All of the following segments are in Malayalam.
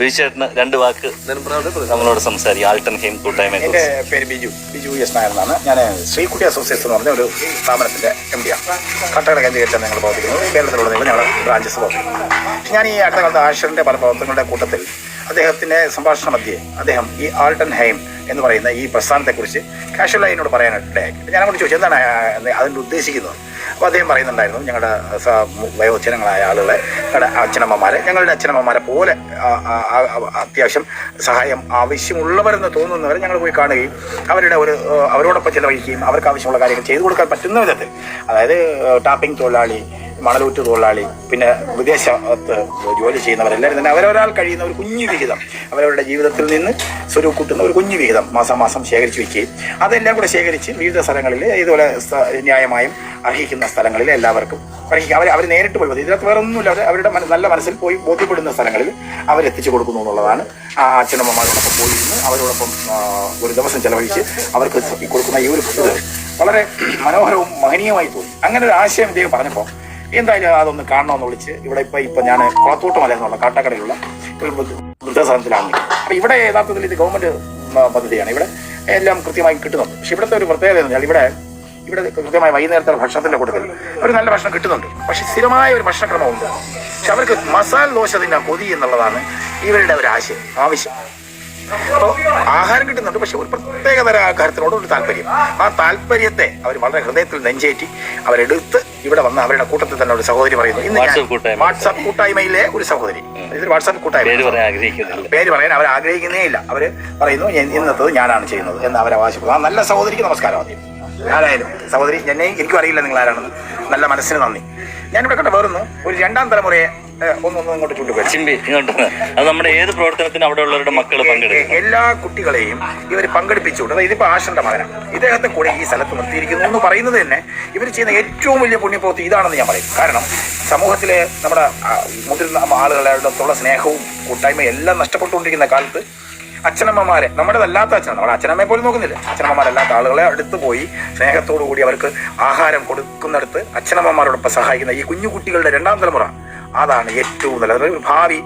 ബിജുചേട്ടന് രണ്ട് വാക്ക് നമ്മളോട് സംസാരിക്കും. ആൾട്ടൻ ഹെയിം കൂട്ടായ്മ എന്റെ പേര് ബിജു. ബിജു എസ് നായർ എന്നാണ് ഞാൻ ശ്രീകുട്ടി അസോസിയേഷൻ എന്ന് പറഞ്ഞ ഒരു സ്ഥാപനത്തിന്റെ എം ഡി ആണ് കട്ടകട കേന്ദ്രീകരിച്ചാണ് ഞങ്ങൾ പ്രവർത്തിക്കുന്നത്. കേരളത്തിലുടനീളം ഞങ്ങളുടെ ബ്രാഞ്ചസ് പ്രവർത്തിക്കുന്നത് ഞാൻ ഈ അടുത്ത കാലത്ത് ആഷറിന്റെ പല പ്രവർത്തനങ്ങളുടെ കൂട്ടത്തിൽ അദ്ദേഹത്തിന്റെ സംഭാഷണ മധ്യേ അദ്ദേഹം ഈ ആൾട്ടൻ ഹൈം എന്ന് പറയുന്ന ഈ പ്രസ്ഥാനത്തെക്കുറിച്ച് കാഷ്വലായി എന്നോട് പറയാനായിട്ടിടയായി ഞാൻ അങ്ങോട്ട് ചോദിച്ചു എന്താണ് അതിന്റെ ഉദ്ദേശിക്കുന്നത്? അപ്പോൾ അദ്ദേഹം പറയുന്നുണ്ടായിരുന്നു ഞങ്ങളുടെ വയോജനങ്ങളായ ആളുകളെ ഞങ്ങളുടെ അച്ഛനമ്മമാരെ ഞങ്ങളുടെ അച്ഛനമ്മമാരെ പോലെ അത്യാവശ്യം സഹായം ആവശ്യമുള്ളവരെന്ന് തോന്നുന്നവരെ ഞങ്ങൾ പോയി കാണുകയും അവരുടെ ഒരു അവരോടൊപ്പം ചിലവഴിക്കുകയും അവർക്ക് ആവശ്യമുള്ള കാര്യങ്ങൾ ചെയ്തു കൊടുക്കാൻ പറ്റുന്ന വിധത്തിൽ. അതായത് ടാപ്പിംഗ് തൊഴിലാളി മണലൂറ്റ് തൊഴിലാളി പിന്നെ വിദേശത്ത് ജോലി ചെയ്യുന്നവരെല്ലാവരും തന്നെ അവരൊരാൾ കഴിയുന്ന ഒരു കുഞ്ഞു വിഹിതം അവരവരുടെ ജീവിതത്തിൽ നിന്ന് സ്വരൂപ് കൂട്ടുന്ന ഒരു കുഞ്ഞു വിഹിതം മാസം മാസം ശേഖരിച്ച് വയ്ക്കുകയും അതെല്ലാം കൂടെ ശേഖരിച്ച് വിവിധ സ്ഥലങ്ങളിൽ ഇതുപോലെ ന്യായമായും അർഹിക്കുന്ന സ്ഥലങ്ങളിൽ എല്ലാവർക്കും അർഹിക്കുക. അവർ അവർ നേരിട്ട് പോയി ഇതിനകത്ത് വേറെ ഒന്നുമില്ല അവർ അവരുടെ നല്ല മനസ്സിൽ പോയി ബോധ്യപ്പെടുന്ന സ്ഥലങ്ങളിൽ അവരെത്തിച്ചു കൊടുക്കുന്നു എന്നുള്ളതാണ് ആ അച്ഛനമ്മമാരോടൊപ്പം പോയിരുന്ന്. അവരോടൊപ്പം ഒരു ദിവസം ചെലവഴിച്ച് അവർക്ക് കൊടുക്കുന്ന ഈ ഒരു വളരെ മനോഹരവും മഹനീയമായി തോന്നി അങ്ങനെ ഒരു ആശയം ഇദ്ദേഹം പറഞ്ഞപ്പോൾ എന്തായാലും അതൊന്ന് കാണണമെന്ന് വിളിച്ച് ഇവിടെ ഇപ്പൊ ഇപ്പൊ ഞാൻ കുളത്തോട്ട് മല എന്നുള്ള കാട്ടാക്കടയിലുള്ള ഒരു വൃദ്ധ- വൃദ്ധസദനത്തിലാണ്. അപ്പൊ ഇവിടെ യഥാർത്ഥത്തിൽ ഇത് ഗവൺമെന്റ് പദ്ധതിയാണ്. ഇവിടെ എല്ലാം കൃത്യമായി കിട്ടുന്നുണ്ട്. പക്ഷെ ഇവിടുത്തെ ഒരു പ്രത്യേകത എന്ന് പറഞ്ഞാൽ ഇവിടെ ഇവിടെ കൃത്യമായി വൈകുന്നേരത്തെ ഭക്ഷണത്തിന്റെ കൂട്ടത്തിൽ ഒരു നല്ല ഭക്ഷണം കിട്ടുന്നുണ്ട്. പക്ഷെ സ്ഥിരമായ ഒരു ഭക്ഷണക്രമമുണ്ട്. പക്ഷെ അവർക്ക് മസാല ദോശ തിന്നാൻ കൊതി എന്നുള്ളതാണ് ഇവരുടെ ഒരു ആശയം ആവശ്യം. ആഹാരം കിട്ടുന്നുണ്ട് പക്ഷെ ഒരു പ്രത്യേക തര ആഹാരത്തിനോട് ഒരു താല്പര്യം. ആ താല്പര്യത്തെ അവർ വളരെ ഹൃദയത്തിൽ നെഞ്ചേറ്റി അവരെടുത്ത് ഇവിടെ വന്ന് അവരുടെ കൂട്ടത്തിൽ തന്നെ ഒരു സഹോദരി പറയുന്നു. ഇന്ന് വാട്സാപ്പ് കൂട്ടായ്മയിലെ ഒരു സഹോദരി. ഇതൊരു വാട്സാപ്പ് കൂട്ടായ്മ. പേര് പറയാൻ അവർ ആഗ്രഹിക്കുന്നേ ഇല്ല. അവർ പറയുന്നു "ഞാൻ ഇന്നത്തത് ഞാനാണ് ചെയ്യുന്നത് എന്ന് അവരെ ആവശ്യപ്പെടുന്നു. ആ നല്ല സഹോദരിക്ക് നമസ്കാരം ആദ്യം. ആരായാലും. സഹോദരി എന്നെ എനിക്കും അറിയില്ല നിങ്ങൾ ആരാണെന്ന്. നല്ല മനസ്സിന് നന്ദി. ഞാനിവിടെ കണ്ട വേറൊന്ന്. ഒരു രണ്ടാം തലമുറയെ ഏഹ്, ഒന്നൊന്നും ഇങ്ങോട്ട് ചൂണ്ടുപോയി ചിമ്പി ഇങ്ങോട്ട് അത് നമ്മുടെ ഏത് പ്രവർത്തനത്തിനും അവിടെ ഉള്ളവരുടെ മക്കൾ പങ്കെടുക്കും എല്ലാ കുട്ടികളെയും ഇവർ പങ്കെടുപ്പിച്ചുകൊണ്ട് അതായത് ഇതിപ്പോ ആശന്റെ മകനാണ്. ഇദ്ദേഹത്തെ കൂടെ ഈ സ്ഥലത്ത് നിർത്തിയിരിക്കുന്നു എന്ന് പറയുന്നത് തന്നെ ഇവർ ചെയ്യുന്ന ഏറ്റവും വലിയ പുണ്യപ്രവൃത്തി ഇതാണെന്ന് ഞാൻ പറയും. കാരണം സമൂഹത്തിലെ നമ്മുടെ മുതിർന്ന ആളുകളുടെ സ്നേഹവും കൂട്ടായ്മയും എല്ലാം നഷ്ടപ്പെട്ടുകൊണ്ടിരിക്കുന്ന കാലത്ത് അച്ഛനമ്മമാരെ നമ്മുടെതല്ലാത്ത അച്ഛൻ നമ്മുടെ അച്ഛനമ്മയെ പോലും നോക്കുന്നില്ല. അച്ഛനമ്മമാരല്ലാത്ത ആളുകളെ അടുത്ത് പോയി സ്നേഹത്തോടു കൂടി അവർക്ക് ആഹാരം കൊടുക്കുന്നിടത്ത് അച്ഛനമ്മമാരോടൊപ്പം സഹായിക്കുന്ന ഈ കുഞ്ഞു കുട്ടികളുടെ രണ്ടാം തലമുറ അതാണ് ഏറ്റവും നല്ലത് അതായത് ഭാവി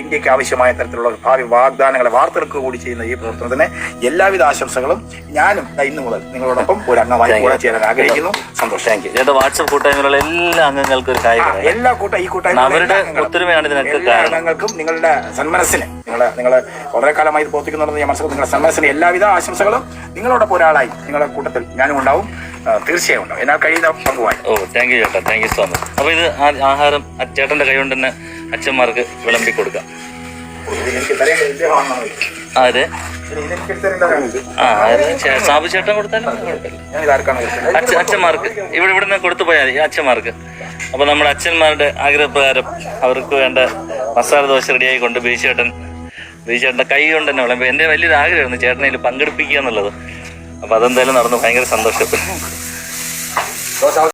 ഇന്ത്യയ്ക്ക് ആവശ്യമായ തരത്തിലുള്ള ഭാവി വാഗ്ദാനങ്ങളെ വാർത്തെടുക്കുക കൂടി ചെയ്യുന്ന ഈ പ്രവർത്തനത്തിന് എല്ലാവിധ ആശംസകളും ഞാനും ഇന്ന് മുതൽ നിങ്ങളോടൊപ്പം ഒരു അംഗമായി കൂടെ ചേരാൻ ആഗ്രഹിക്കുന്നു. സന്തോഷം. താങ്ക് യു ചേട്ടാ വാട്സപ്പ് കൂട്ടായ്മയിലുള്ള എല്ലാ അംഗങ്ങൾക്കും ഒരു എല്ലാ കൂട്ട ഈ കൂട്ടായ്മ അവരുടെ ഒത്തൊരുമയാണ് ഇതിനൊക്കെ. അംഗങ്ങൾക്കും നിങ്ങളുടെ സന്മനസ്സിന് നിങ്ങളെ നിങ്ങൾ വളരെ കാലമായി ഇത് പ്രവർത്തിക്കുന്നുണ്ടെന്ന് ഞാൻ മനസ്സിലാക്കും നിങ്ങളുടെ സന്മനസ്സിന് എല്ലാവിധ ആശംസകളും നിങ്ങളോടൊപ്പം ഒരാളായി നിങ്ങളുടെ കൂട്ടത്തിൽ ഞാനും ഉണ്ടാവും. തീർച്ചയായും ഉണ്ടാവും. എന്നാൽ കഴിയുന്ന പങ്കുവാൻ ഓ താങ്ക് യു ചേട്ടാ. താങ്ക് യു സോ മച്ച് അപ്പൊ ഇത് ആഹാരം ആ ചേട്ടന്റെ കൈ കൊണ്ട് തന്നെ അച്ഛന്മാർക്ക് വിളമ്പി കൊടുക്കാം. അതെ. സാബു ചേട്ടൻ കൊടുത്താലും? അച്ഛന്മാർക്ക്. ഇവിടെ ഇവിടെ നിന്ന് കൊടുത്തു പോയാൽ മതി അച്ഛന്മാർക്ക്. അപ്പൊ നമ്മുടെ അച്ഛന്മാരുടെ ആഗ്രഹപ്രകാരം അവർക്ക് വേണ്ട മസാല ദോശ റെഡിയായി കൊണ്ട് ബീച്ചേട്ടൻ ബീച്ചേട്ടന്റെ കൈ കൊണ്ട് തന്നെ വിളമ്പി എന്റെ വലിയൊരു ആഗ്രഹമായിരുന്നു ചേട്ടനെ പങ്കെടുപ്പിക്കുക എന്നുള്ളത്. അപ്പൊ അതെന്തായാലും നടന്നു. ഭയങ്കര സന്തോഷം.